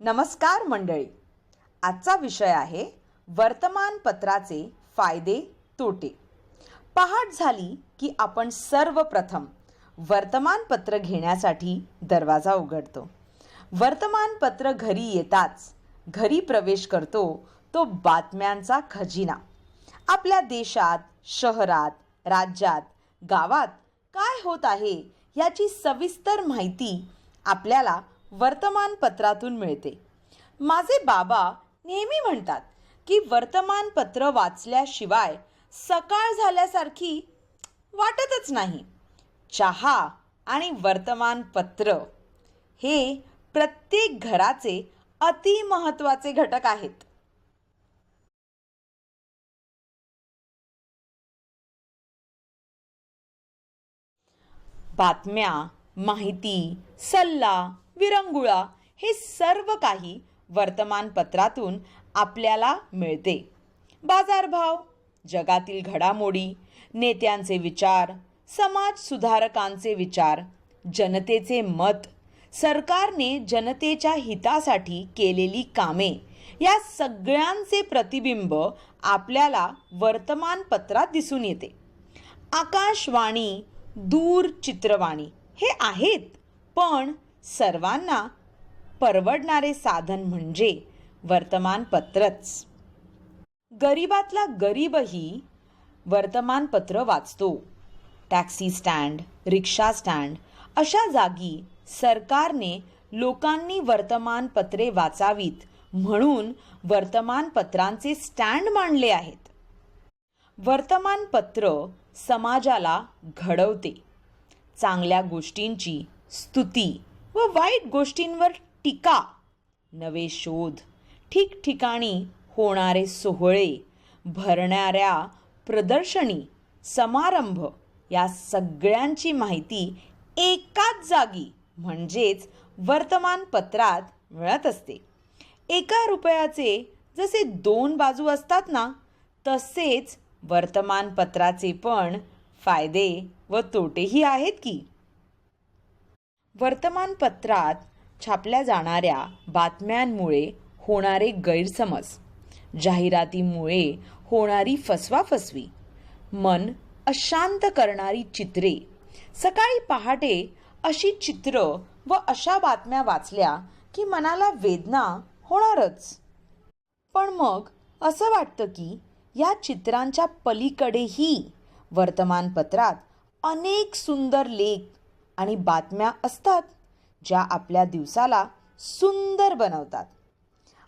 नमस्कार मंडळी. आजचा विषय आहे वर्तमानपत्राचे फायदे तोटे. पहाट झाली की आपण सर्वप्रथम वर्तमानपत्र घेण्यासाठी दरवाजा उघडतो. वर्तमानपत्र घरी येताच घरी प्रवेश करतो तो बातम्यांचा खजिना. आपल्या देशात शहरात राज्यात गावात काय होत आहे याची सविस्तर माहिती आपल्याला वर्तमानपत्रातून मिळते. माझे बाबा नेहमी म्हणतात की वर्तमानपत्र वाचल्याशिवाय सकाळ झाल्यासारखी वाटतच नाही. चहा आणि वर्तमानपत्र हे प्रत्येक घराचे अतिमहत्त्वाचे घटक आहेत. बातम्या माहिती सल्ला विरंगुळा हे सर्व काही वर्तमानपत्रातून आपल्याला मिळते. बाजारभाव जगातील घडामोडी नेत्यांचे विचार समाज सुधारकांचे विचार जनतेचे मत सरकारने जनतेच्या हितासाठी केलेली कामे या सगळ्यांचे प्रतिबिंब आपल्याला वर्तमानपत्रात दिसून येते. आकाशवाणी दूरचित्रवाणी हे आहेत पण सर्वांना परवडणारे साधन म्हणजे वर्तमानपत्रच. गरिबातला गरीबही वर्तमानपत्र वाचतो. टॅक्सी स्टँड रिक्षा स्टँड अशा जागी सरकारने लोकांनी वर्तमानपत्रे वाचावीत म्हणून वर्तमानपत्रांचे स्टँड मांडले आहेत. वर्तमानपत्र समाजाला घडवते. चांगल्या गोष्टींची स्तुती व वाईट गोष्टींवर टीका. नवे शोध. ठिकठिकाणी होणारे सोहळे भरणाऱ्या प्रदर्शनी समारंभ या सगळ्यांची माहिती एकाच जागी म्हणजेच वर्तमानपत्रात मिळत असते. एका रुपयाचे जसे दोन बाजू असतात ना तसेच वर्तमानपत्राचे पण फायदे व तोटेही आहेत की? वर्तमानपत्रात छापल्या जाणाऱ्या बातम्यांमुळे होणारे गैरसमज जाहिरातीमुळे होणारी फसवाफसवी मन अशांत करणारी चित्रे सकाळी पहाटे अशी चित्र व अशा बातम्या वाचल्या की मनाला वेदना होणारच. पण मग असं वाटतं की या चित्रांच्या पलीकडेही वर्तमानपत्रात अनेक सुंदर लेख आणि बातम्या असतात ज्या आपल्या दिवसाला सुंदर बनवतात.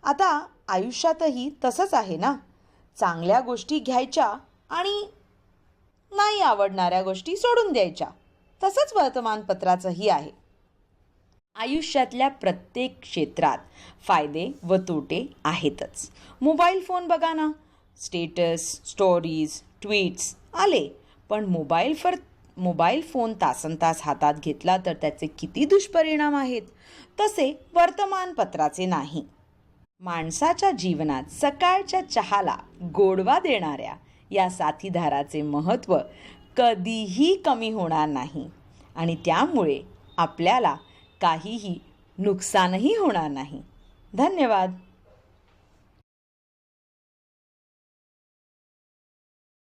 आता आयुष्यातही तसंच आहे ना? चांगल्या गोष्टी घ्यायच्या आणि नाही आवडणाऱ्या गोष्टी सोडून द्यायच्या. तसंच वर्तमानपत्राचंही आहे. आयुष्यातल्या प्रत्येक क्षेत्रात फायदे व तोटे आहेतच. मोबाईल फोन बघा ना. स्टेटस स्टोरीज ट्विट्स आले पण मोबाईल फर मोबाईल फोन तासन तास हातात घेतला तर त्याचे किती दुष्परिणाम आहेत? तसे वर्तमानपत्राचे नाही. माणसाच्या जीवनात सकाळच्या चहाला गोडवा देणाऱ्या या साथीदाराचे महत्त्व कधीही कमी होणार नाही आणि त्यामुळे आपल्याला काहीही नुकसानही होणार नाही. धन्यवाद.